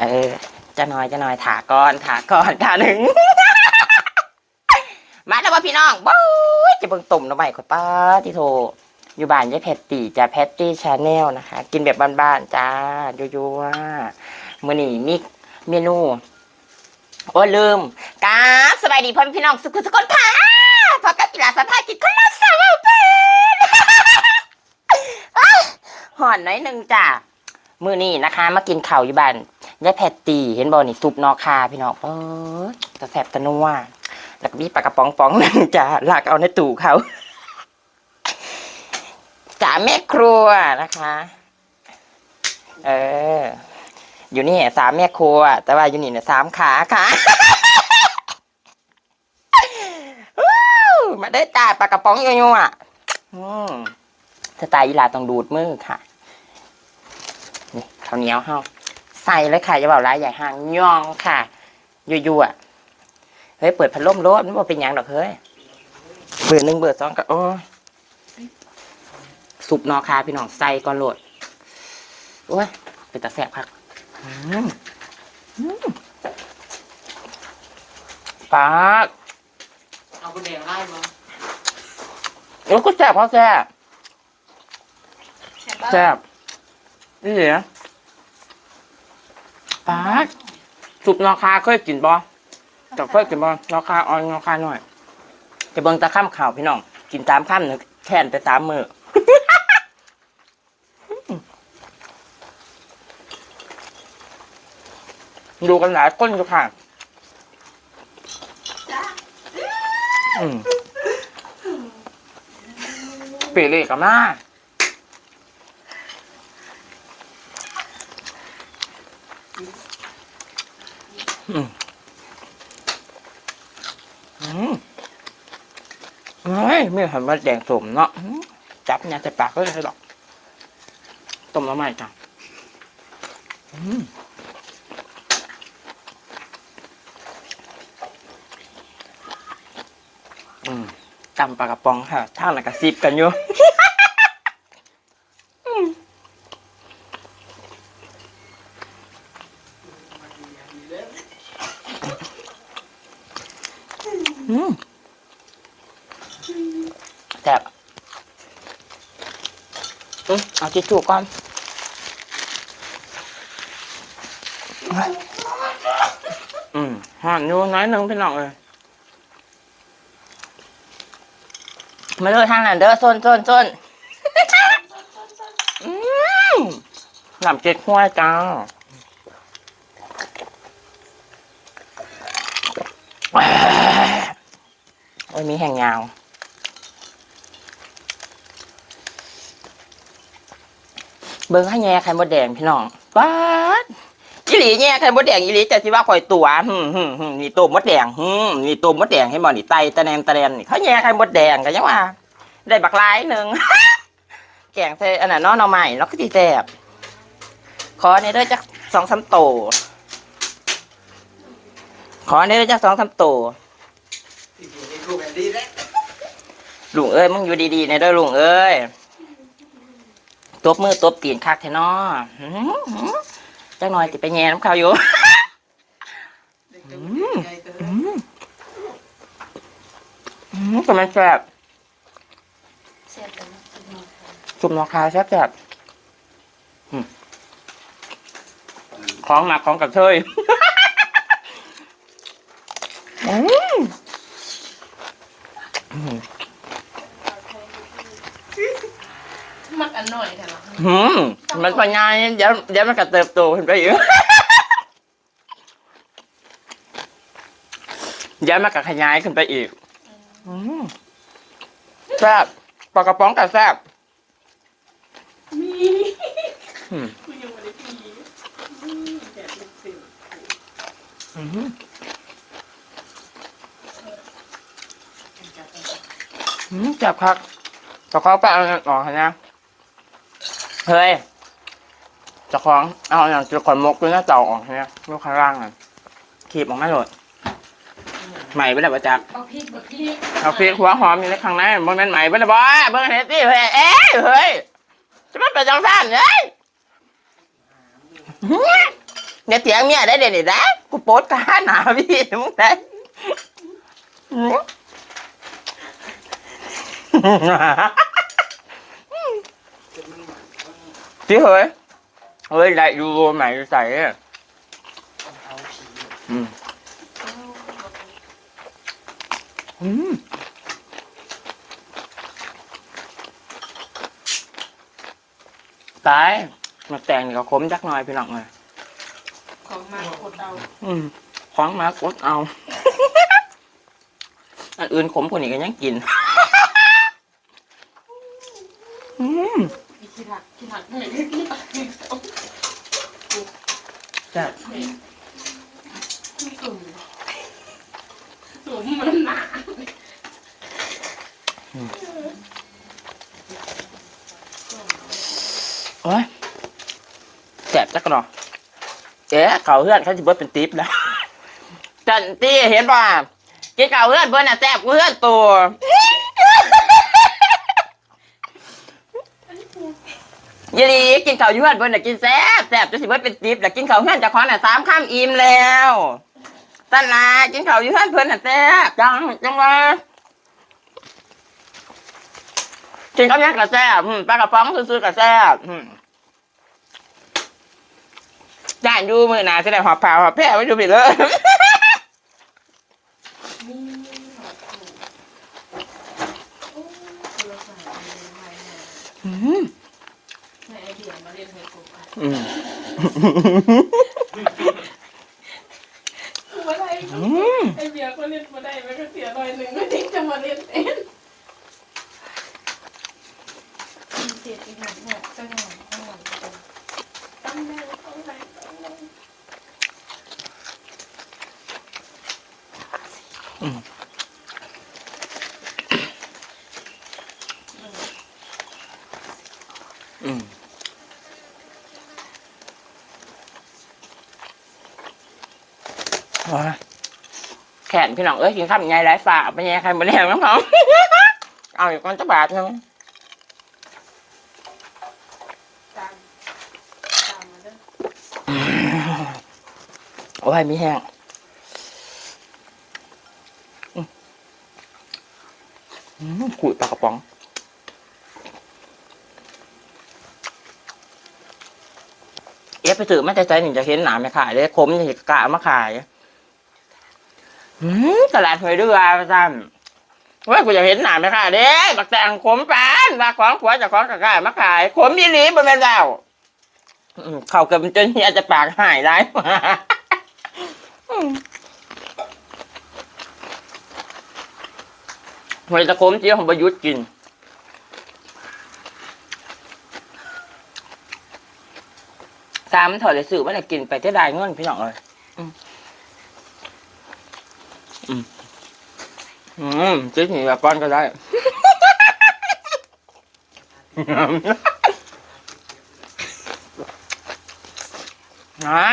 เออ จะน้อยจะน้อยถาก่อนถาก่อนขาหนึ่ง มาแล้วว่าพี่น้องบู๊ยจะเบิ่งตุ่มน้ำใหม่ข่อยป้าที่โทรอยู่บ้านยายแพตตี้จ้าแพตตี้ชาแนลนะคะ กินแบบบ้านๆจ้ายัวๆมื้อนี้มีเมนูโอ้ลืมกราบสบายดีพ่อแม่พี่น้องสุขสุขคนค่ะพอกับกีฬาสถานกิจคนละสาวเป็นหอนน้อยหนึ่งจ้ะมือนี้นะคะ มากินข้าวอยู่บ้าน ยายแพตตี้เห็นบ่นี่ซุปนอคาพี่น้องเออจะแสบตะนัวแล้วก็มีปลากระป๋องป๋องหนึ่งจ้ะลากเอาในตู้เขาจ๋าแม่ครัวนะคะ เออ อยู่นี่สามแม่ครัว แต่ว่าอยู่นี่เนี่ยสามขาค่ะมาได้อจ้าปลากระป๋องยัวๆอะสไตล์ยีลาต้องดูดมือค่ะ นี่ข้าวเหนียวเฮา ใส่เลยค่ะอย่าเบาร้ายใหญ่ห่างย่องค่ะยั่วๆเฮ้ยเปิดพัดลมรถมันบ่เป็นหยังดอกเฮ้ยเบอร์หนึ่งเบอร์สองก็โอ้ยสุปนอคาพี่น้องใส่ก่อนโหลดโอ้ยเป็นตาแสบคักอืมอืมปากเอาบุแดงไล่มาโอ้ยก็แสบเพราะแสบแสบ นี่เหรอ ปากสุปนอคาเคยกินบ่จะเคยกินบ่นอคาออนนอคาหน่อยจะเบิ่งตะข้ามข่าวพี่น้อง กินตามข้ามหนึ่งแค่นไปสามมือดูกันหลายคนอยู่ค่ะอืมเปรีเลยกับมา อืมอืมเฮ้ยไม่เห็นว่าแดงสมเนาะจับเนี่ยใส่ปากก็เลยหรอกต้มแล้วใหม่จ้ะอืมอืมตำปลากระป๋องค่ะท่านกกระซิบกันอยู่ แซ่บเอาทิชชู่ก่อนอืมหอนอยู่น้อยนึงพี่น้องเอ้ยมาเลยทางนั้นเด้อโซนโซนโซนอืมหลับเจ็ดหัวจ้า โอ้มีแห่งยาว เบิ้งให้แง่ไข่มดแดงพี่น้องป๊าดอีหลีแง่ไข่มดแดงอีหลีจะสิว่าข่อยตัวหึมหึมหึมนี่ตัวมดแดงหึมนี่ตัวมดแดงให้บ่นี่ไตตะแนนตะแนนนี่เขาแง่ไข่มดแดงกันยังว่า ได้บักหลายหนึ่งแกงใส่อันนั้นเนาะหน่อใหม่แล้วก็ดีแซ่บขอเนี่ยด้จักสองสามโตขอเนี่ยด้จักสองสามโต ที่อยู่ในรูปแบบนี้แหละ ลุงเอ้ยมึงอยู่ดีๆในเด้อลุงเอ้ยตบมือตบตีนคักแท้นอหือหือจักหน่อยจะไปแง่น้ำข้าวอยู่เด็กจะเป็นไงเธออืมอืมแต่มันแซ่บสียบเลยนะจุดนอนค่ะจุ่มนอคาแซ่บแซ่บของหนักของกระเทยอืมอื มมักอันหน่อยแต่ละอืมมันปัญญาเดี๋ยวเดี๋ยวมันก็เติบโตขึ้นไปอีกเดี๋ยวมันก็ขยายขึ้นไปอีกอืมแซ่บปลากระป๋องกับแซ่บมีอืมคุณยังไม่ได้ปีแบบลูกศิษย์อืมอืมแซ่บครับเจะของไปเอาอย่างออกให้นะ เฮ้ยเจะของเอาอย่างจะขนมกด้วยหน้าเต่าออกให้นะลูกข้างล่างอะขีบออกมาโหลดใหม่ไปแล้วประจักบักพริกบักพริกเอาพริกหัวหอมอยู่ในข้างในบ่แม่นไหมบ่ได้บ่เบิ่งเฮ็ดสิเฮ้ยเอ้ยเฮ้ยจะมันเป็นจังซั่นเอ้ยเดี๋ยวเถียงเมียได้เดี๋ยวนี้นะกูโป๊ดกาหนาพี่มึงได้อืมจะมันหมัก chị ơi ơi lại vô mày xài á เอาผี ừ. Ừ. cái mặt tèn thì có khóm chắc nói phi nặng rồi ของมากดเอา ừ. khoáng má cốt ao anh ươn khóm của này cái nhắn kín ừ. อีขี้หักขี้หักไม่ได้ขี้หักขี้หัก Dạ. ตุ่มตุ่มมันหนา Ôi. Đẹp chắc rồi. Ế, cậu hứa เฮือนเขาจะเบิดเป็นติ๊บแล้วจันตี้เห็นป่ะกินเก่าเพื่อนเบิร์น่ะแซ่บกูเพื่อนตัว ยีรีกินเก่าอยู่เพื่อนเบิร์น่ะกินแซ่บแซ่บจะสิเบิดเป็นติ๊บแล้วกินเก่าเพื่อนจะคว้าน่ะสามข้ามอิ่มแล้วตันลากินเก่าอยู่เพื่อนเพื่อนน่ะแซ่บจังจังว่ากินข้าวยังกระแซ่บอืมปลากระป๋องซื้อๆกระแซ่บอืมด่านอยู่มือหนาจะได้หอบผ่าหอบแพร่ไม่ดูผิดเลยมีหอดถูกโอ้โทรศัพท์มีไว้นะอื มาเรียนให้ผมอะอืมมาได้อืมไอเบียร์ก็เล่นมาได้มันก็เสียหน่อยหนึ่งก็ทิ้งจะมาเล่นเองมีเศษอีกหน่อยหน่อยตั้งหน่อยตั้งหน่อยตั้งแน่ตั้งแน่ตั้งแน่อืม แขนพี่น้องเอ้ยกินข้าวยังไงไรฝากไปยังไงใครมาเลี้ยงน้องเขาเอาอยู่ก้อนจะบาทนึงตามตามมาเด้อโอ้ยมีแห้งอืมอืมขูดปลากระป๋องเอ๊ะไปถือมาแต่ใจหนึ่งจะเห็นหนาไม่ขายเลยคมจะกะมาขายอืม ตลาดหวยเรือประจำเว้ยกูจะเห็นหน้าไหม่ขายเด้บักแตงขมปานบักของผัวจะของกะกะมาขายขมยี่หลีบนแม่นแล้วเขาเกับจนเฮียจะปากหายได้หวยตะขมเจียวของประยุทธ์กินตามถอดเลยสื่อว่าจะกินไปจะได้เงินพี่น้องเลยอืมอืม อืมจิ๊กหนีแบบป้อนก็ได้นั่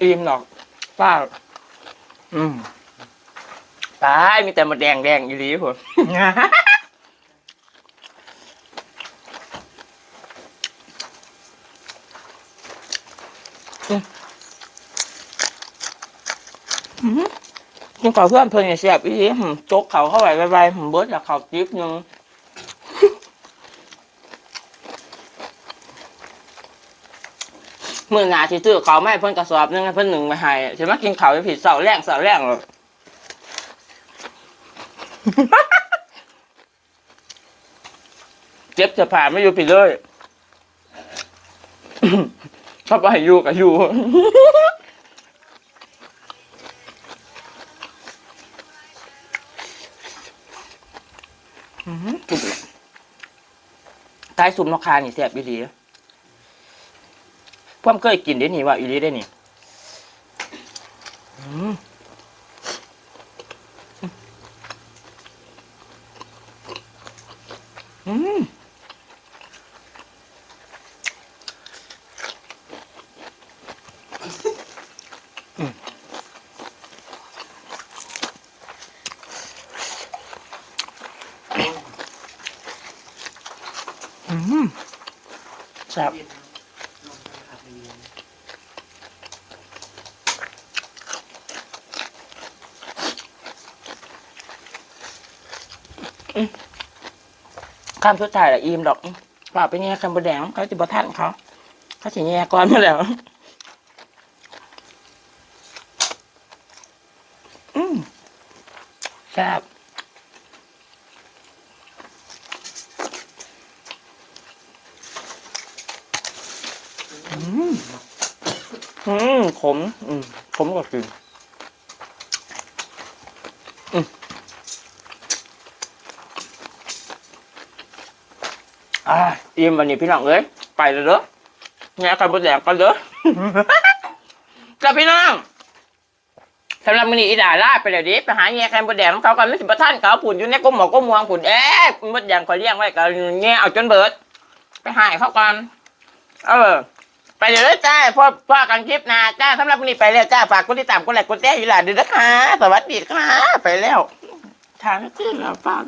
อิ่มหรอกป้าอืมตายมีแต่หมดแดงแดงอยู่ดีผม กินข้าวเพื่อนเพื่อนเนี่ยเสียบอี้ผมจกเขาเข้าไปไวๆผมเบิดจากเขาจิ๊บหนึงมือหนาที่ตื้อเขาไม่เพิ่นกระสอบนึงเพิ่นหนึ่งไปให้ใช่ไหมกินเขาไปผิดเสาแรงเสาแรงเลยเจ็บจะผ่านไม่อยู่ผิดเลยถ้าไปอยู่กับอยู่ จุดเลยใต้ซุมนกคานี่แสบอีหลีพ่อมเคยกินได้นี่ว่าอีหลีได้นี่ อืมอืมอืม ม แซ่บเย็นนะลองไปผัดเย็นข้ามสุดท้ายละอิ่มดอกเปล่าไปแง่คำบดแดงเขาจะบ่ทันเขาเขาจะแง่ก่อนมาแล้วอืมแซ่บ อืมอืมขม อืมขมกว่ากินอืมอ่าอิ่มวันนี้พี่น้องเอ้ยไปเลยเด้อแง่กันบนแดงกันเด้อกับพี่น้องสำหรับมื้อนี้อีดาล่าไปแล้วดิไปหาแง่กันบนแดงของเขากันไม่สิบท่านเขาผุนอยู่ในก้มหมอก้มมวงผุนเอ๊ะมดแดงคอยเลี้ยงไว้ก็แง่เอาจนเบิด ไปหายเขากัน เออ ไปเดี๋ยวเด้อจ้าพ่อพ่อกันคลิปหนะจ้าสำหรับวันนี้ไปแล้วจ้าฝากกดติดตามกดไลค์กดแชร์อยู่ล่ะเดี๋ยนะคะสวัสดีค่ะไปแล้วทางขึ้นแล้วฝาก